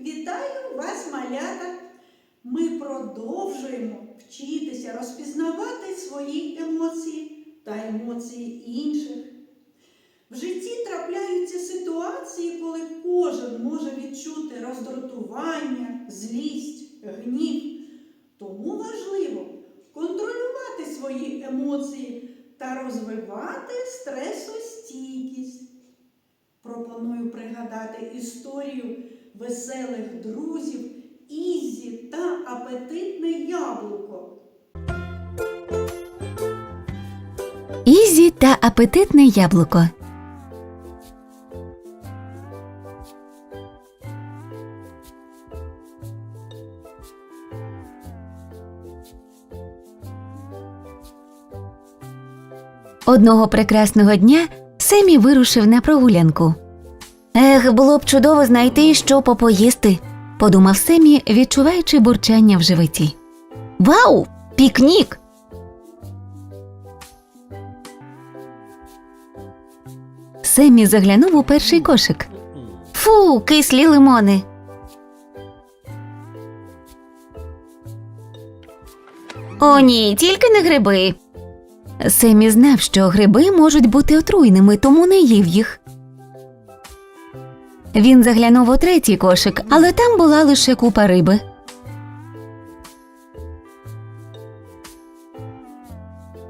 Вітаю вас, малята! Ми продовжуємо вчитися розпізнавати свої емоції та емоції інших. В житті трапляються ситуації, коли кожен може відчути роздратування, злість, гнів. Тому важливо контролювати свої емоції та розвивати стресостійкість. Пропоную пригадати історію веселих друзів Ізі та апетитне яблуко. Ізі та апетитне яблуко. Одного прекрасного дня Семі вирушив на прогулянку. Ех, було б чудово знайти, що попоїсти, подумав Семі, відчуваючи бурчання в животі. Вау! Пікнік! Семі заглянув у перший кошик. Фу, кислі лимони. О, ні, тільки не гриби. Семі знав, що гриби можуть бути отруйними, тому не їв їх. Він заглянув у третій кошик, але там була лише купа риби.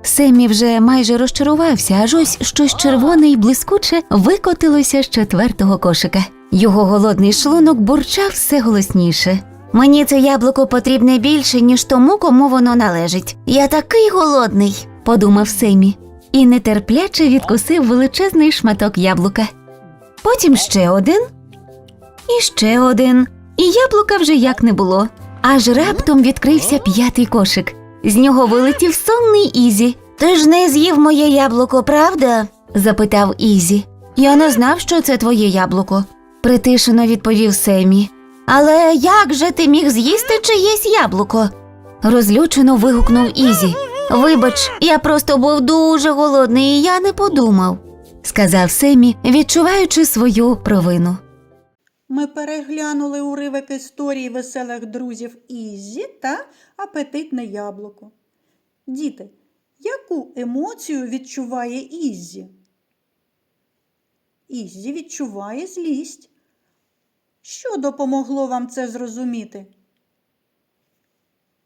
Семі вже майже розчарувався, аж ось щось червоне й блискуче викотилося з четвертого кошика. Його голодний шлунок бурчав все голосніше. Мені це яблуко потрібне більше, ніж тому, кому воно належить. Я такий голодний, подумав Семі, і нетерпляче відкусив величезний шматок яблука. Потім ще один, і ще один, і яблука вже як не було. Аж раптом відкрився п'ятий кошик. З нього вилетів сонний Ізі. Ти ж не з'їв моє яблуко, правда? запитав Ізі. Я не знав, що це твоє яблуко, притишено відповів Семі. Але як же ти міг з'їсти чиєсь яблуко? розлючено вигукнув Ізі. Вибач, я просто був дуже голодний, і я не подумав, сказав Семі, відчуваючи свою провину. Ми переглянули уривок історії веселих друзів Ізі та апетитне яблуко. Діти, яку емоцію відчуває Ізі? Ізі відчуває злість. Що допомогло вам це зрозуміти?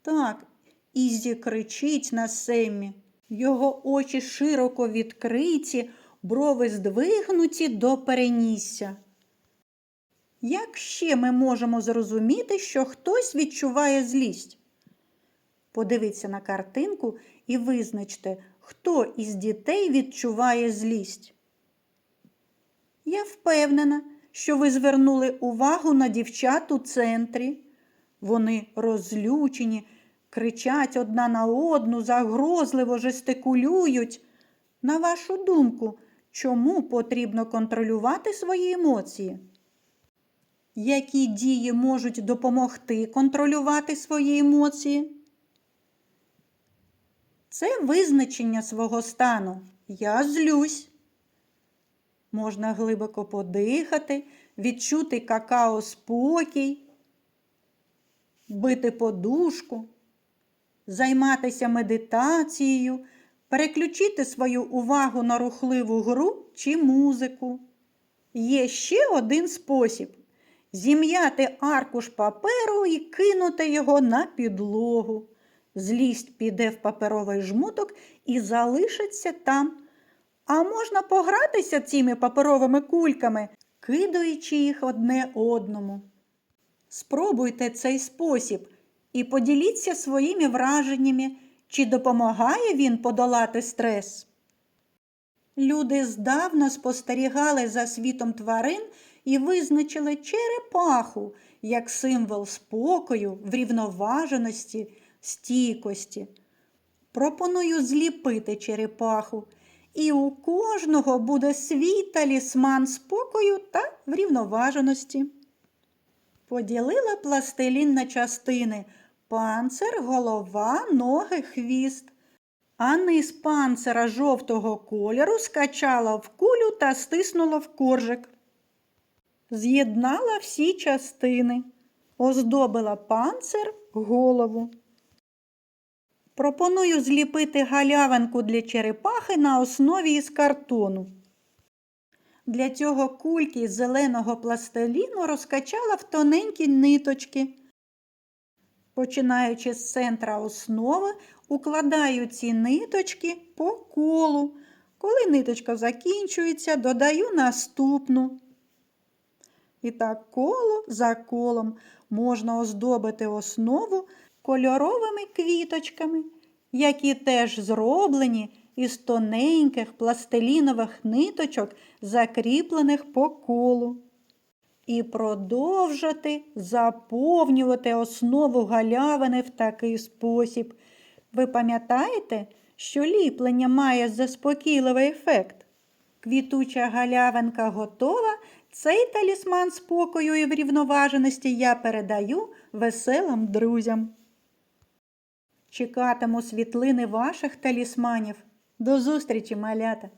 Так, Ізі кричить на Семі. Його очі широко відкриті, брови здвигнуті до перенісся. Як ще ми можемо зрозуміти, що хтось відчуває злість? Подивіться на картинку і визначте, хто із дітей відчуває злість. Я впевнена, що ви звернули увагу на дівчат у центрі. Вони розлючені, кричать одна на одну, загрозливо жестикулюють. На вашу думку, чому потрібно контролювати свої емоції? Які дії можуть допомогти контролювати свої емоції? Це визначення свого стану. Я злюсь. Можна глибоко подихати, відчути какао спокій, бити подушку, займатися медитацією, переключити свою увагу на рухливу гру чи музику. Є ще один спосіб зім'яти аркуш паперу і кинути його на підлогу. Злість піде в паперовий жмуток і залишиться там. А можна погратися цими паперовими кульками, кидаючи їх одне одному. Спробуйте цей спосіб і поділіться своїми враженнями, чи допомагає він подолати стрес. Люди здавна спостерігали за світом тварин і визначили черепаху як символ спокою, врівноваженості, стійкості. Пропоную зліпити черепаху, і у кожного буде свій талісман спокою та врівноваженості. Поділила пластилін на частини панцир, голова, ноги, хвіст. А низ панцира жовтого кольору скачала в кулю та стиснула в коржик. З'єднала всі частини. оздобила панцир, голову. Пропоную зліпити галявинку для черепахи на основі із картону. Для цього кульки з зеленого пластиліну розкачала в тоненькі ниточки. Починаючи з центра основи, укладаю ці ниточки по колу. Коли ниточка закінчується, додаю наступну. І так коло за колом можна оздобити основу кольоровими квіточками, які теж зроблені із тоненьких пластилінових ниточок, закріплених по колу. І продовжити заповнювати основу галявини в такий спосіб. Ви пам'ятаєте, що ліплення має заспокійливий ефект? Квітуча галявинка готова. Цей талісман спокою і врівноваженості я передаю веселим друзям. Чекатиму світлини ваших талісманів. До зустрічі, малята!